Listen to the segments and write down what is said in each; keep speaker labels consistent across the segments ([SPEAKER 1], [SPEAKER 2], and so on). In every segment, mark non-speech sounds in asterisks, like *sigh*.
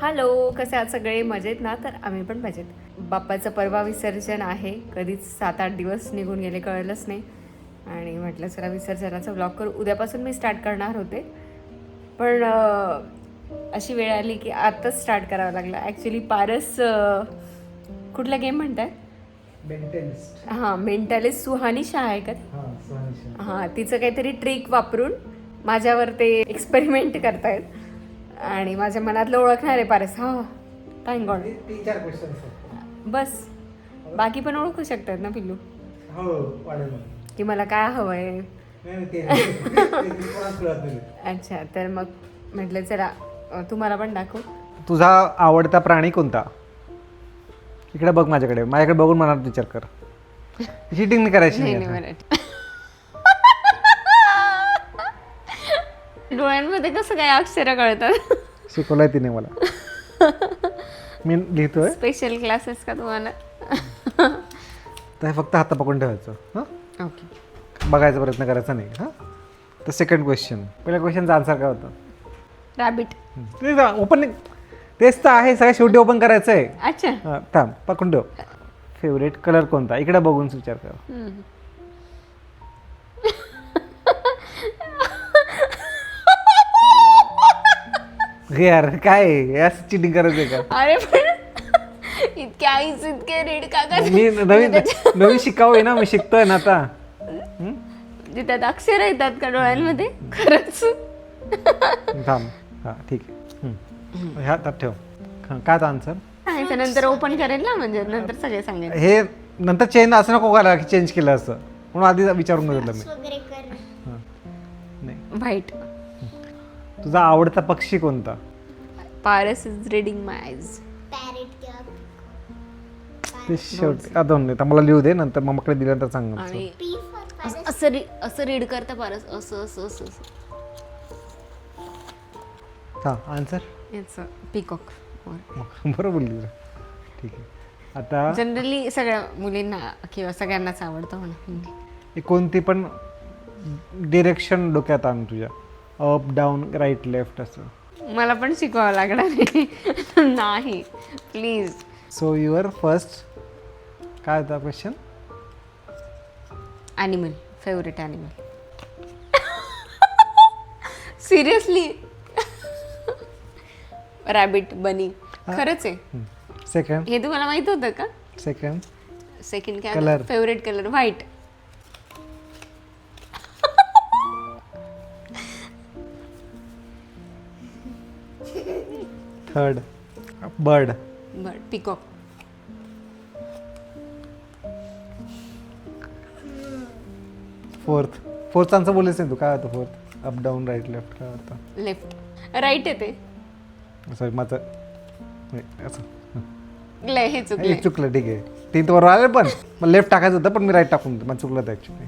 [SPEAKER 1] Hello कसे आहात सगळे? मजेत ना? तर आम्ही पण मजेत. बाप्पाचं परवा विसर्जन आहे. कधीच सात आठ दिवस निघून गेले कळलंच नाही. आणि म्हटलं चला विसर्जनाचा ब्लॉग करू. उद्यापासून मी स्टार्ट करणार होते. पण अशी वेळ आली की आत्ताच स्टार्ट करावं लागलं. ॲक्च्युली पारस कुठला गेम म्हणताय? हां मेंटॅलिस्ट सुहानी शाह आहे का?
[SPEAKER 2] हां
[SPEAKER 1] हां तिचं काहीतरी ट्रिक वापरून माझ्यावर ते एक्सपेरिमेंट करतायत. आणि माझ्या मनातलं ओळखणार आहे पारस हा थँक गॉड
[SPEAKER 2] तीन चार क्वेश्चन आहेत.
[SPEAKER 1] बस. बाकी पण ओळखू शकतात ना पिल्लू?
[SPEAKER 2] हो वाढेल.
[SPEAKER 1] की मला काय हवं आहे
[SPEAKER 2] नाही नाही, ते नाही. *laughs* ते मी कोणाच कळत नाही.
[SPEAKER 1] अच्छा तर मग म्हटलं चला अं, तुम्हाला पण दाखवू.
[SPEAKER 3] तुझा आवडता प्राणी कोणता? इकडे बघ माझ्याकडे. माझ्याकडे बघून मनात विचार कर. चिटिंग नाही करायची
[SPEAKER 1] नाही
[SPEAKER 3] नाही
[SPEAKER 1] नाही
[SPEAKER 3] आता.
[SPEAKER 1] मराठी. डोळ्यांमध्ये कसं काय अक्षर कळतात?
[SPEAKER 3] शिकवलंय तिने मला. मी लिहितोय.
[SPEAKER 1] स्पेशल क्लासेस का तुम्हाला?
[SPEAKER 3] तर हे फक्त हात पकडून ठेवायचं हां?
[SPEAKER 1] ओके
[SPEAKER 3] बघायचा प्रयत्न करायचा नाही हां? तर सेकंड क्वेश्चन पहिल्या क्वेश्चनचा आन्सर काय होतं?
[SPEAKER 1] रॅबिट
[SPEAKER 3] ते ओपन तेच तर आहे सगळ्या शेवटी ओपन करायचं आहे
[SPEAKER 1] अच्छा.
[SPEAKER 3] हां थांब पकडून ठेव. फेवरेट कलर कोणता? इकडे बघून विचार कर.
[SPEAKER 1] हम्म.
[SPEAKER 3] हे यार काय? याच चिटिंग करायचं आहे का?
[SPEAKER 1] अरे पण इतके आईच इतके रीड का करते?
[SPEAKER 3] मी नवीन नवीन शिकावं आहे ना मी शिकतोय ना आता. हं?
[SPEAKER 1] म्हणजे त्यात अक्षर येतात का डोळ्यांमध्ये? खरंच.
[SPEAKER 3] थांब. हां ठीक आहे. हं. ह्या हातात ठेव. हां काय आन्सर
[SPEAKER 1] सांगायचं नंतर ओपन करेल ना म्हणजे नंतर सगळे सांगेल.
[SPEAKER 3] हे नंतर चेंज असं नको करायला की चेंज केलं असं. म्हणून आधी विचारून बघितलं मी. हां. नाही.
[SPEAKER 1] व्हाईट
[SPEAKER 3] तुझा आवडता पक्षी कोणता?
[SPEAKER 1] Paras is reading my eyes
[SPEAKER 3] ते शेवटी आता आता मला लिहू दे नंतर मम्माकडे दिल्यानंतर सांग.
[SPEAKER 1] आणि असं- असं री- असं रीड करता पारस असं असं असं असं.
[SPEAKER 3] हां आन्सर
[SPEAKER 1] याचं पिकॉक
[SPEAKER 3] बरोबर बोलली तुला ठीक आहे. आता
[SPEAKER 1] जनरली सगळ्या मुलींना किंवा सगळ्यांनाच आवडतं म्हणा.
[SPEAKER 3] हे कोणती पण डिरेक्शन डोक्यात आण तुझ्या. अप डाऊन राईट लेफ्ट असं.
[SPEAKER 1] मला पण शिकवावं लागणार. *laughs* नाही. प्लीज
[SPEAKER 3] सो युअर फर्स्ट काय होता question
[SPEAKER 1] animal favourite animal seriously rabbit bunny खरंच आहे.
[SPEAKER 3] सेकंड
[SPEAKER 1] हे तुम्हाला माहीत होतं का?
[SPEAKER 3] सेकंड
[SPEAKER 1] सेकंड काय
[SPEAKER 3] Color.
[SPEAKER 1] Favourite colour white
[SPEAKER 3] third. Bird.
[SPEAKER 1] But peacock.
[SPEAKER 3] Fourth. Fourth answer बोलायचं नाही तू काय होतं fourth? Up down right left काय होतं?
[SPEAKER 1] लेफ्ट राईट येते
[SPEAKER 3] सॉरी माझं नाही, असं. हं.
[SPEAKER 1] चुकले
[SPEAKER 3] चुकलं ठीक आहे. तीन तर बरोबर आलं पण मला लेफ्ट टाकायचं होतं पण मी राईट टाकून दिलं. मला चुकलं होतं ॲक्च्युली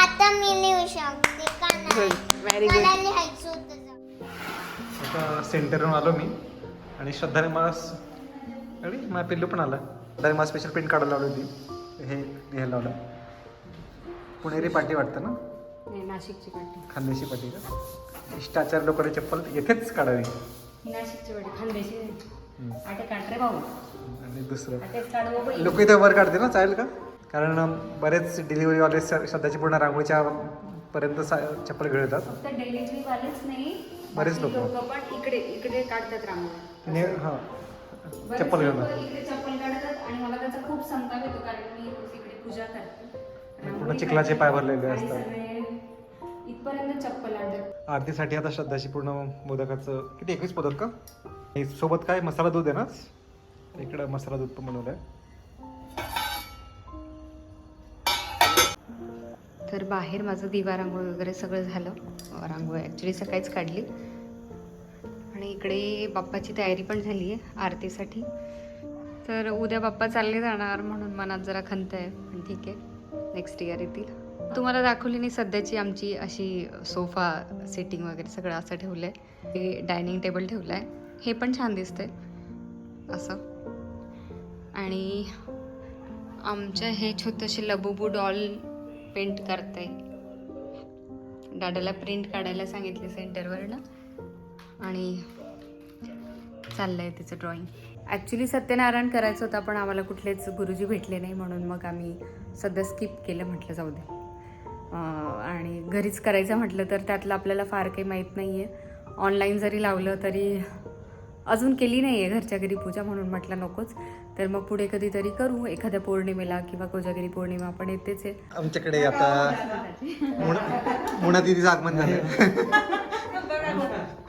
[SPEAKER 4] आता मी लिहू शकते का नाही?
[SPEAKER 1] व्हेरी गुड
[SPEAKER 4] मला लिहायचं होतं जरा.
[SPEAKER 3] आता सेंटरवरून आलो मी. आणि श्रद्धाने मला स- अरे माझ्या पिल्लू पण आला. श्रद्धाने मला स्पेशल प्रिंट काढायला लावली होती. हे घ्यायला लावलं. पुणेरी पाटी वाटतं ना?
[SPEAKER 1] नाशिकची पाटी.
[SPEAKER 3] खानदेशी पाटी का? शिष्टाचार लोकांनी चप्पल येथेच काढावी.
[SPEAKER 1] नाशिकची पाटी खानदेशी आटे काढ रे भाऊ.
[SPEAKER 3] आणि दुसरं. लोक इथं वर काढते ना चालेल का? कारण बरेच डिलिव्हरीवाले श्रद्धाची पूर्ण रांगोळीच्या पर्यंत चप्पल
[SPEAKER 1] वालेच नाही
[SPEAKER 3] बरेच. लोकं
[SPEAKER 1] पण इकडे इकडे काढतात रांगोळी.
[SPEAKER 3] आणि हां.
[SPEAKER 1] बरेच
[SPEAKER 3] चप्पल
[SPEAKER 1] लोकं इकडे चप्पल काढतात आणि मला त्याचा खूप संताप येतो कारण मी रोज इकडे पूजा करते.
[SPEAKER 3] पूर्ण चिखलाचे पाय भरलेले
[SPEAKER 1] आणि
[SPEAKER 3] असतात.
[SPEAKER 1] सगळे इथपर्यंत चप्पल आणतात.
[SPEAKER 3] आरतीसाठी आता श्रद्धाची पूर्ण मोदकाचं किती एकवीस मोदक का? हे सोबत काय? मसाला दूध आहे ना? इकडं मसाला दूध पण बनवलं आहे
[SPEAKER 1] तर बाहेर माझं दिवा रांगोळी वगैरे सगळं झालं. रांगोळी ॲक्च्युली सकाळीच काढली. आणि इकडे बाप्पाची तयारी पण झाली आहे आरतीसाठी. तर उद्या बाप्पा चालले जाणार म्हणून मनात जरा खंत आहे पण ठीक आहे. नेक्स्ट इयर येतील. तुम्हाला दाखवली नाही सध्याची आमची अशी सोफा सेटिंग वगैरे सगळं असं ठेवलं आहे डायनिंग टेबल ठेवलं आहे हे पण छान दिसतंय. असं. आणि आमच्या हे छोटंसे लबुबू डॉल पेंट करते दादाला प्रिंट काढायला सांगितले सेंटरवरनं आणि चाललं आहे तिचं ड्रॉइंग ॲक्च्युली सत्यनारायण करायचं होतं पण आम्हाला कुठलेच गुरुजी भेटले नाही म्हणून मग आम्ही सध्या स्किप केलं म्हटलं जाऊ दे. आणि घरीच करायचं म्हटलं तर त्यातलं आपल्याला फार काही माहीत नाही आहे ऑनलाईन जरी लावलं तरी अजून केली नाही आहे घरच्या घरी पूजा म्हणून म्हटलं नकोच. तर मग पुढे कधीतरी करू एखाद्या पौर्णिमेला किंवा कोजागिरी पौर्णिमा आपण येतेच आहे.
[SPEAKER 3] आमच्याकडे आता मुणा दिदीचं आगमन झालं.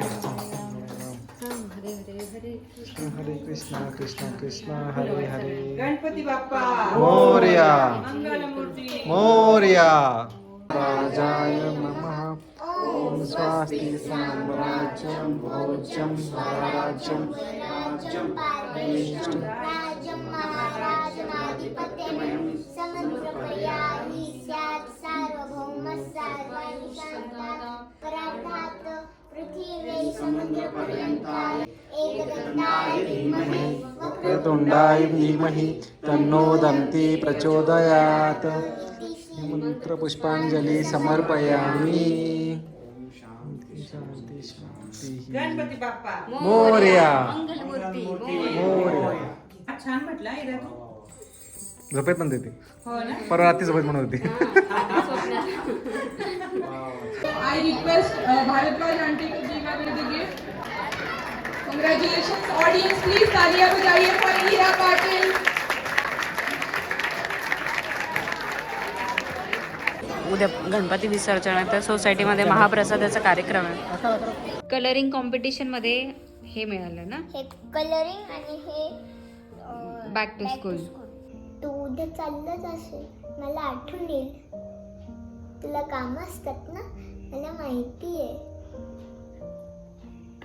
[SPEAKER 3] हरे हरे हरे हरे कृष्ण हरे कृष्ण कृष्ण कृष्ण हरे हरे
[SPEAKER 5] गणपती बाप्पा
[SPEAKER 3] मोर्या। मोर्या। राजाय नमः। ॐ स्वास्ति साम्राज्यं भोज्यं स्वराज्यं
[SPEAKER 4] राज्यं पृथिव्यै समुद्रपर्यन्ताय एकदन्ताय धीमहि
[SPEAKER 3] तोंडाय धीमहि तन्नो दन्ति प्रचोदयात्। मंत्रपुष्पांजली समर्पयामि। शांती शांती शांती
[SPEAKER 5] गणपती बाप्पा।
[SPEAKER 3] मोर्या।
[SPEAKER 1] मंगलमूर्ती।
[SPEAKER 3] मोर्या।
[SPEAKER 5] छान म्हटलं इरा तू
[SPEAKER 3] झोपेत पण देते. परवा रात्री झोपेत म्हणत होती.
[SPEAKER 1] उद्या गणपती विसर्जन आहे. तर सोसायटीमध्ये महाप्रसादाचा कार्यक्रम आहे. कलरिंग कॉम्पिटिशनमध्ये हे मिळालं ना?
[SPEAKER 4] कलरिंग आणि हे
[SPEAKER 1] बॅक
[SPEAKER 4] टू
[SPEAKER 1] स्कूल
[SPEAKER 4] तू उद्या चाललंच असेल. मला आठवण येईल. तुला काम असतात ना? मला माहिती आहे.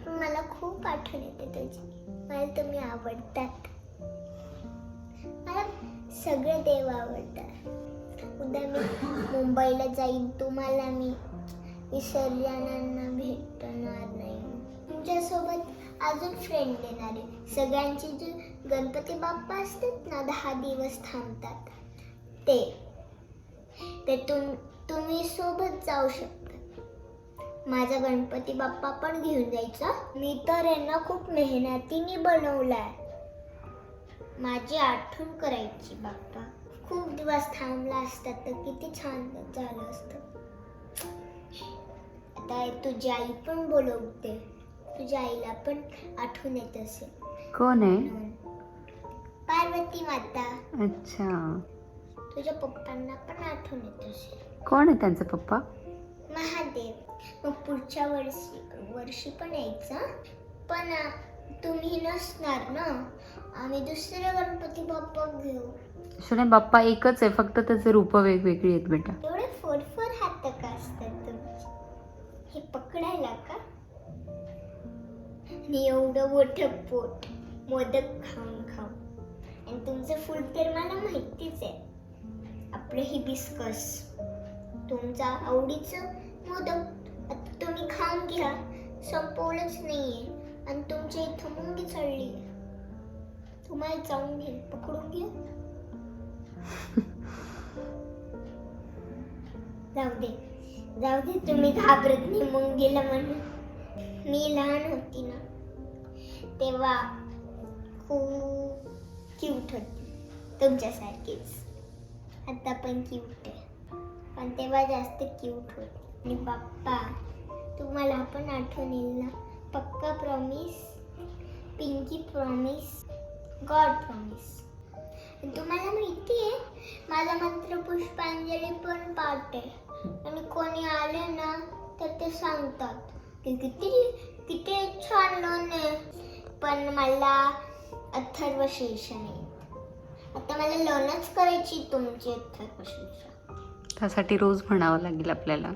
[SPEAKER 4] मला खूप आठवण येते तुझी. मला तुम्ही आवडतात. मला सगळे देव आवडतात. उद्या मी मुंबईला जाईन. तुम्हाला मी विसर्जनांना भेटणार नाही. तुमच्यासोबत अजून फ्रेंड देणार आहे. सगळ्यांची गणपती बाप्पा असतात ना दहा दिवस थांबतात. ते. ते तुम तुम्ही सोबत जाऊ शकता. माझा गणपती बाप्पा पण घेऊन जायचा. मी तर यांना खूप मेहनतीने बनवलाय. माझी आठवण करायची बाप्पा. खूप दिवस थांबला असतात तर किती छान झालं असतं. आता तुझी आई पण बोलवते. तुझ्या आईला पण आठवण येत असेल.
[SPEAKER 1] कोण आहे?
[SPEAKER 4] पार्वती माता.
[SPEAKER 1] अच्छा.
[SPEAKER 4] तुझ्या पप्पांना पण आठवण येत असेल.
[SPEAKER 1] कोण आहे त्यांचा पप्पा?
[SPEAKER 4] महादेव. मग पुढच्या वर्षी वर्षी पण यायचं. पण तुम्ही नसणार ना? आम्ही दुसरे गणपती बाप्पा घेऊ.
[SPEAKER 1] शुने बाप्पा एकच आहे फक्त त्याचे रूप वेगवेगळी आहेत बेटा.
[SPEAKER 4] एवढे फोर फोर हात का असतात तुमचे. हे पकडायला का? आणि एवढं मोठं पोट मोदक खाऊन तुमचं फूड तर मला माहितीच आहे. आपलं हिबिस्कस तुमचा आवडीचं मोदक आता तुम्ही खाऊन घ्या संपवलंच नाहीये. आणि तुमच्या इथं मुंगी चढली तुम्हाला जाऊन घेईल पकडून घ्या जाऊ दे. जाऊ दे तुम्ही घाबरत नाही मुंगीला म्हणून. मी लहान होती ना. तेव्हा खूप क्यूट होती. तुमच्यासारखीच. आता पण क्यूट आहे. पण तेव्हा जास्त क्यूट होती. आणि बाप्पा तुम्हाला पण आठवण येईल ना? पक्का promise pinky promise God promise तुम्हाला माहिती आहे माझा मंत्र पुष्पांजली पण पाठ. आहे आणि कोणी आले ना तर ते सांगतात की किती किती छान लोन आहे. पण मला अथर्व शीर्ष नाही आता मला लोनच करायची तुमची अथर्व शीर्ष
[SPEAKER 1] त्यासाठी रोज म्हणावं लागेल आपल्याला.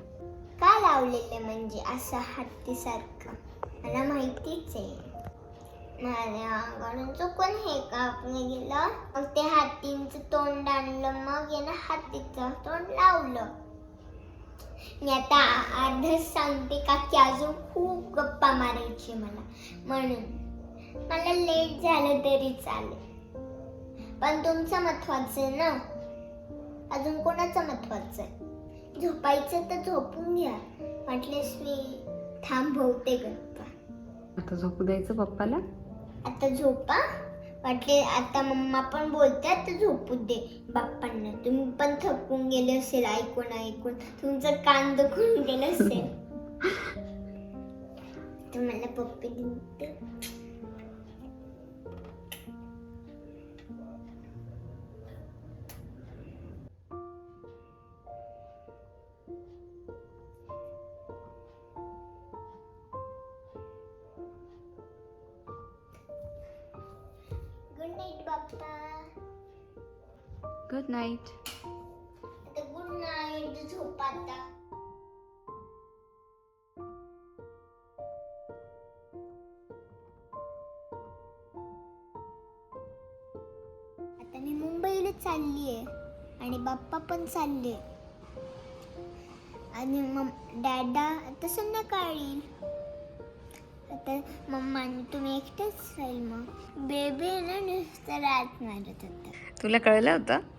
[SPEAKER 4] का लावलेले म्हणजे असं हत्तीसारखं? मला माहितीच आहे. माझ्याकडून चुकून हे कापलं गेलं. मग ते हत्तींचं तोंड आणलं मग यानं हत्तीचं तोंड लावलं. मी आता अर्धच सांगते का की अजून खूप गप्पा मारायची मला. म्हणून मला लेट झालं तरी चालेल. पण तुमचं महत्वाचं आहे ना? अजून कोणाचं महत्वाचं आहे? झोपायचं तर झोपून घ्या. वाटल्यास मी थांबवते गप्पा.
[SPEAKER 1] आता झोपू द्यायचं पप्पाला?
[SPEAKER 4] आता झोपा. वाटले आता मम्मा पण बोलतात तर झोपू दे बाप्पांना. तुम्ही पण थकून गेले असेल ऐकून ऐकून. तुमचं कान दुखून गेलं असेल. *laughs* तुम्हाला पप्पी दिली नाईट
[SPEAKER 1] गुड नाईट
[SPEAKER 4] झोप आता आता मी मुंबईला चालली आहे आणि बाप्पा पण चालले. आणि मग डॅडा आता संध्याकाळी. आता मम्मा तुम्ही एकटेच राहील मग. बेबी ना नुसतं रात मारत होता.
[SPEAKER 1] तुला कळलं होतं?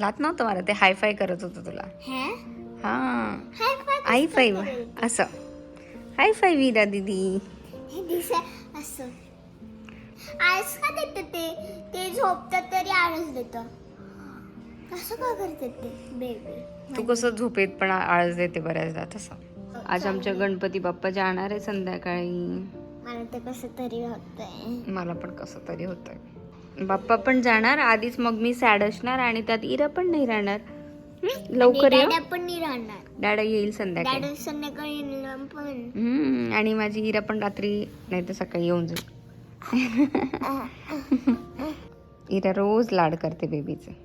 [SPEAKER 1] लात नव्हतं मला ते हाय फाय करत होतं तुला.
[SPEAKER 4] हा? हाय फाय कसं
[SPEAKER 1] फाईव्ह? असं. हाय फाय विरा दीदी.
[SPEAKER 4] असं. आळस का देतं ते? ते झोपतात तरी आळस देतं. असं का करतात ते? बेबी
[SPEAKER 1] तू कसं झोपेत पण आळस देते बऱ्याचदा तसं. आज आमच्या गणपती बाप्पा जाणार आहे संध्याकाळी.
[SPEAKER 4] मला तर कसं तरी होतंय.
[SPEAKER 1] मला पण कसं तरी होतंय. बाप्पा पण जाणार आधीच मग मी सॅड असणार आणि त्यात इरा पण नाही राहणार? लवकर ये
[SPEAKER 4] डॅडा पण नाही राहणार.
[SPEAKER 1] डॅडा येईल संध्याकाळी.
[SPEAKER 4] डॅडा संध्याकाळी येणार पण.
[SPEAKER 1] हम्म, आणि माझी इरा पण रात्री नाही तर सकाळी येऊन जाईल. *laughs* इरा रोज लाड करते बेबीचे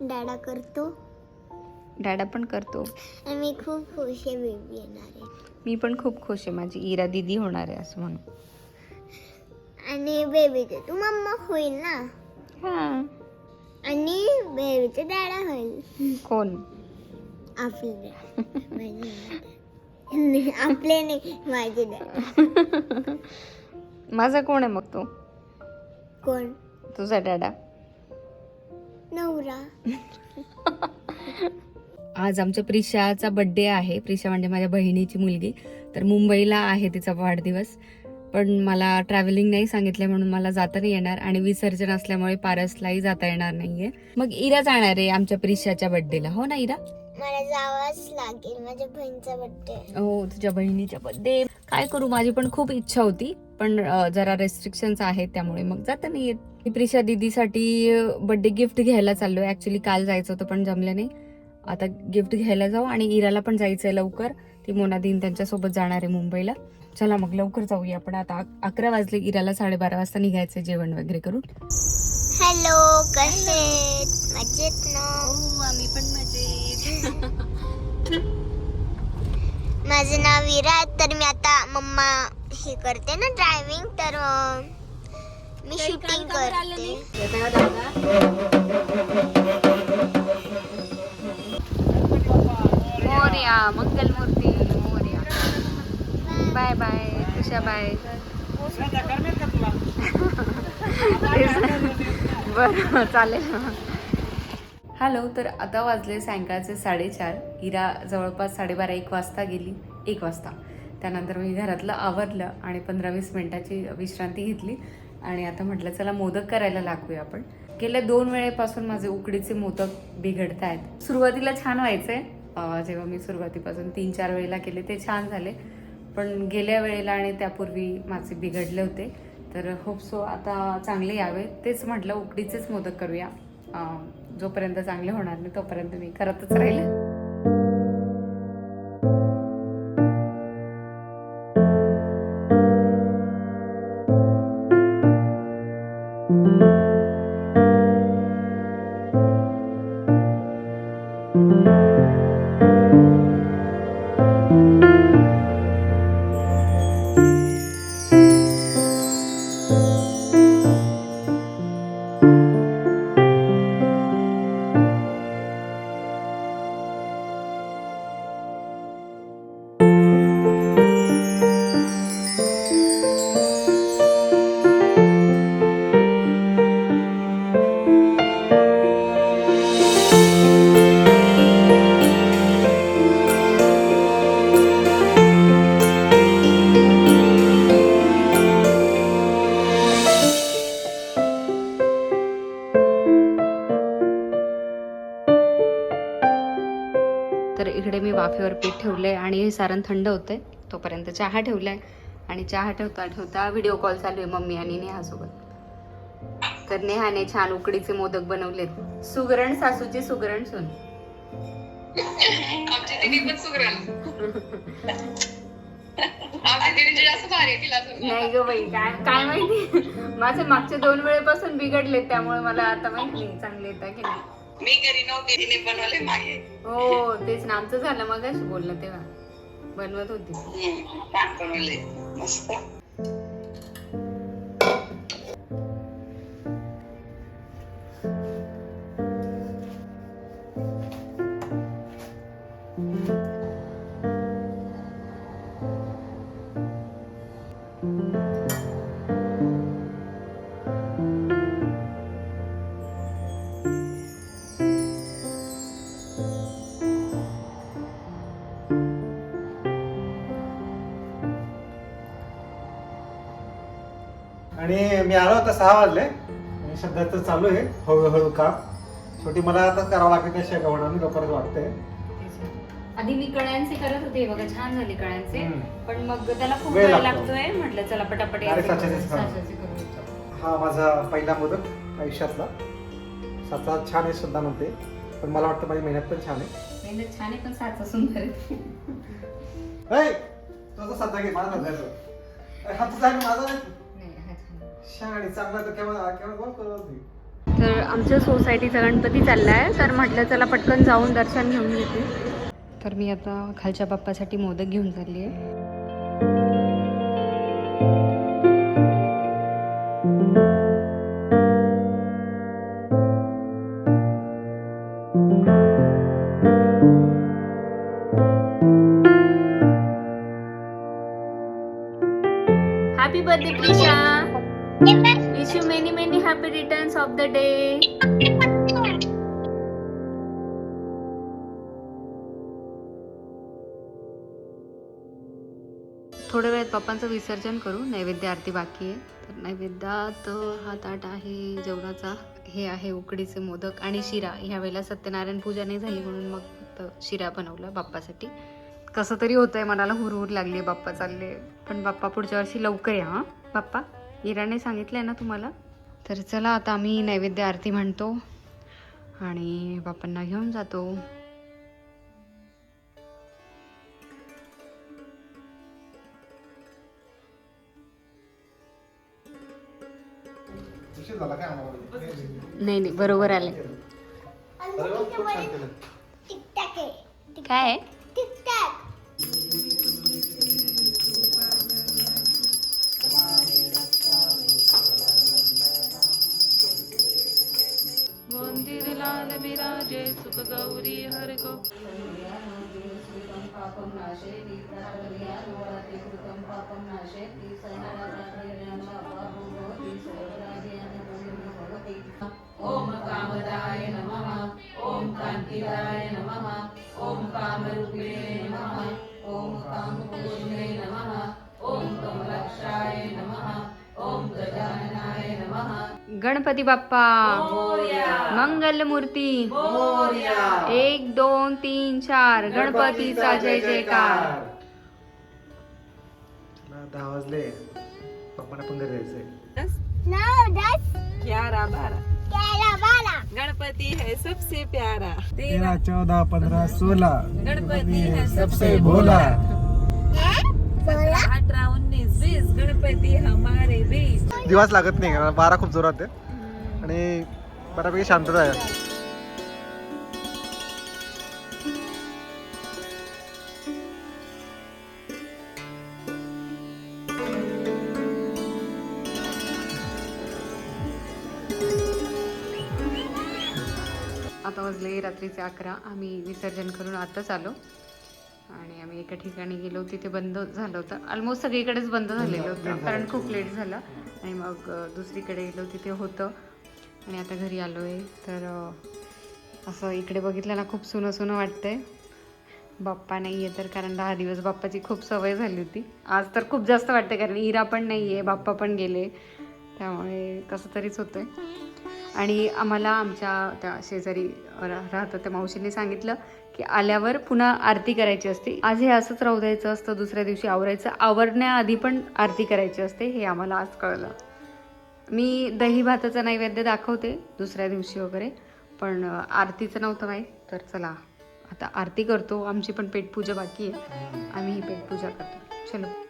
[SPEAKER 4] डॅडा करतो.
[SPEAKER 1] डॅडा पण करतो.
[SPEAKER 4] आणि मी खूप खुश आहे बेबी येणार. आहे
[SPEAKER 1] मी पण खूप खुश आहे माझी इरा दिदी होणार आहे असं म्हणून.
[SPEAKER 4] आणि बेबीचे तू मम्मा होईल ना?
[SPEAKER 1] हा.
[SPEAKER 4] आणि बेबीचे डॅडा होईल.
[SPEAKER 1] कोण?
[SPEAKER 4] आपले माझे *laughs* आपले नाही माझे डॅडा *laughs*
[SPEAKER 1] माझा कोण आहे मग तो?
[SPEAKER 4] कोण?
[SPEAKER 1] तुझा डॅडा
[SPEAKER 4] नवरा. *laughs*
[SPEAKER 1] आज आमच्या प्रिशाचा बड्डे आहे. प्रिशा म्हणजे माझ्या बहिणीची मुलगी. तर मुंबईला आहे तिचा वाढदिवस. पण मला ट्रॅव्हलिंग नाही सांगितलं म्हणून मला जाता नाही येणार आणि विसर्जन असल्यामुळे पारसलाही जाता येणार नाहीये. मग इरा जाणार आहे आमच्या प्रिशाच्या बड्डेला हो ना इरा?
[SPEAKER 4] मला जावंच लागेल माझ्या बहिणीचा बड्डे
[SPEAKER 1] हो तुझ्या बहिणीच्या बड्डे काय करू माझी पण खूप इच्छा होती पण जरा रेस्ट्रिक्शन्स आहेत त्यामुळे मग जाता नाही येत. प्रिशा दिदीसाठी बड्डे गिफ्ट घ्यायला चाललोय. ऍक्च्युली काल जायचं होतं पण जमलं नाही. आता गिफ्ट घ्यायला जाऊ आणि इराला पण जायचंय लवकर. ती मोनादीन त्यांच्यासोबत जाणार आहे मुंबईला. चला मग लवकर जाऊया. आपण आता अक- अकरा वाजले इराला साडेबारा वाजता निघायचं जेवण वगैरे करून.
[SPEAKER 4] हॅलो कसे मजेत ना?
[SPEAKER 1] हो आम्ही पण मजेत. *laughs*
[SPEAKER 4] माझं नाव विरा तर मी आता मम्मा हे करते ना ड्रायव्हिंग तर मी शूटिंग करते.
[SPEAKER 1] Morya Mangalmurti. Bye bye. Tusha bye. बरं चालेल. हॅलो तर आता वाजले सायंकाळचे साडेचार. इरा जवळपास साडेबारा एक वाजता गेली. एक वाजता. त्यानंतर मी घरातलं आवरलं आणि पंधरा वीस मिनिटाची विश्रांती घेतली. आणि आता म्हटलं चला मोदक करायला लागूया आपण. गेल्या दोन वेळेपासून माझे उकडीचे मोदक बिघडत आहेत सुरुवातीला छान व्हायचे अं, जेव्हा मी सुरुवातीपासून तीन चार वेळेला केले ते छान झाले. पण गेल्या वेळेला आणि त्यापूर्वी माझे बिघडले होते. तर होप सो आता चांगले यावे. तेच म्हटलं उकडीचेच मोदक करूया. जोपर्यंत चांगले होणार नाही तोपर्यंत मी करतच राहिले. आहे आणि हे सारण थंड होतं तोपर्यंत चहा ठेवला आहे आणि चहा ठेवता ठेवता व्हिडिओ कॉल चालू आहे मम्मी आणि नेहासोबत तर नेहाने छान उकडीचे मोदक बनवलेत. सुगरण सासूची सुगरण सून.
[SPEAKER 6] अजून
[SPEAKER 1] नाही ग बाई काय काय माहिती? माझे मागच्या दोन वेळेपासून बिघडले त्यामुळे मला आता माहिती चांगले येतात की नाही.
[SPEAKER 6] मी घरी नव्हते तिने बनवले मागे.
[SPEAKER 1] हो तेच ना आमचं झालं मग बोललं तेव्हा. बनवत होती.
[SPEAKER 6] बनवले मस्त.
[SPEAKER 2] आणि मी आलो आता सहा वाजले. आणि सध्या तर चालू आहे हळूहळू काम. शेवटी मला आता करावं लागतं त्याशिवाय होणार नाही लवकरच वाटतंय.
[SPEAKER 1] आधी मी कळ्यांचे करत होते बघा छान झाले कळ्यांचे. पण मग त्याला खूप
[SPEAKER 2] वेळ
[SPEAKER 1] वेळ
[SPEAKER 2] लागतो.
[SPEAKER 1] लागतोय. म्हटलं चला पटापट.
[SPEAKER 2] हा माझा पहिला मोदक आयुष्यातला. साचा छान आहे सुद्धा म्हणते. पण मला वाटतं माझी मेहनत पण छान आहे.
[SPEAKER 1] मेहनत छान आहे पण साचा सुंदर आहे.
[SPEAKER 2] तुझा साचा घे माझा. हा तुझा माझा तर
[SPEAKER 1] आमच्या सोसायटीचा गणपती चालला आहे तर म्हटलं चला पटकन जाऊन दर्शन घेऊन येते तर मी आता खालच्या बाप्पासाठी मोदक घेऊन चालली आहे ऑफ द डे थोड्या वेळात पप्पांचं विसर्जन करू. नैवेद्य आरती बाकी आहे. तर नैवेद्यात हा ताट आहे जेवणाचा हे आहे उकडीचे मोदक आणि शिरा. ह्या वेळेला सत्यनारायण पूजा नाही झाली म्हणून मग फक्त शिरा बनवला बाप्पासाठी. कसं तरी होतंय मनाला हुरहुर लागली बाप्पा चालले. पण बाप्पा पुढच्या वर्षी लवकर या हां. बाप्पा इराने सांगितलंय ना तुम्हाला? तर चला आता आम्ही नैवेद्य आरती म्हणतो आणि बाप्पांना घेऊन जातो.
[SPEAKER 2] काय
[SPEAKER 1] नाही नाही बरोबर आले.
[SPEAKER 4] आणि
[SPEAKER 7] बिराजे गौरी हर गो। ओम
[SPEAKER 1] गणपती बाप्पा. मंगल मूर्ती एक दोन तीन चार. गणपतीचा जय जयकार.
[SPEAKER 2] चला, दहा वाजले. पप्पाला पण घरी जायचंय.
[SPEAKER 4] No, that's
[SPEAKER 5] ग्यारह बारह
[SPEAKER 4] Caravana.
[SPEAKER 5] गणपति है सबसे प्यारा.
[SPEAKER 2] चौदह पंद्रह सोलह
[SPEAKER 5] गणपति है
[SPEAKER 2] सबसे भोला
[SPEAKER 4] बोला.
[SPEAKER 5] अठारह उन्नीस बीस गणपति हमारे बीच.
[SPEAKER 3] दिवस लागत नाही वारा खूप जोरात आहे. आणि बऱ्यापैकी शांतता आहे.
[SPEAKER 1] आता वाजले रात्रीचे अकरा. आम्ही विसर्जन करून आताच आलो. आणि आम्ही एका ठिकाणी गेलो. तिथे बंद झालं होतं. ऑलमोस्ट सगळीकडेच बंद झालेलं होतं. कारण खूप लेट झालं. आणि मग दुसरीकडे गेलो. तिथे होतं. आणि आता घरी आलो आहे तर असं इकडे बघितल्याला खूप सुनं सुनं वाटतंय. बाप्पा नाही आहे तर कारण दहा दिवस बाप्पाची खूप सवय झाली होती. आज तर खूप जास्त वाटते कारण इरा पण नाही आहे बाप्पा पण गेले. त्यामुळे कसं तरीच होतंय. आणि आम्हाला आमच्या त्या शेजारी राहतं त्या मावशीने सांगितलं की आल्यावर पुन्हा आरती करायची असते. आज हे असंच राहू द्यायचं असतं दुसऱ्या दिवशी आवरायचं. आवरण्याआधी पण आरती करायची असते हे आम्हाला आज कळलं. मी दही भाताचा नैवेद्य दाखवते दुसऱ्या दिवशी वगैरे. पण आरतीचं नव्हतं माहीत. तर चला आता आरती करतो. आमची पण पेटपूजा बाकी आहे. आम्ही ही पेटपूजा करतो. चलो.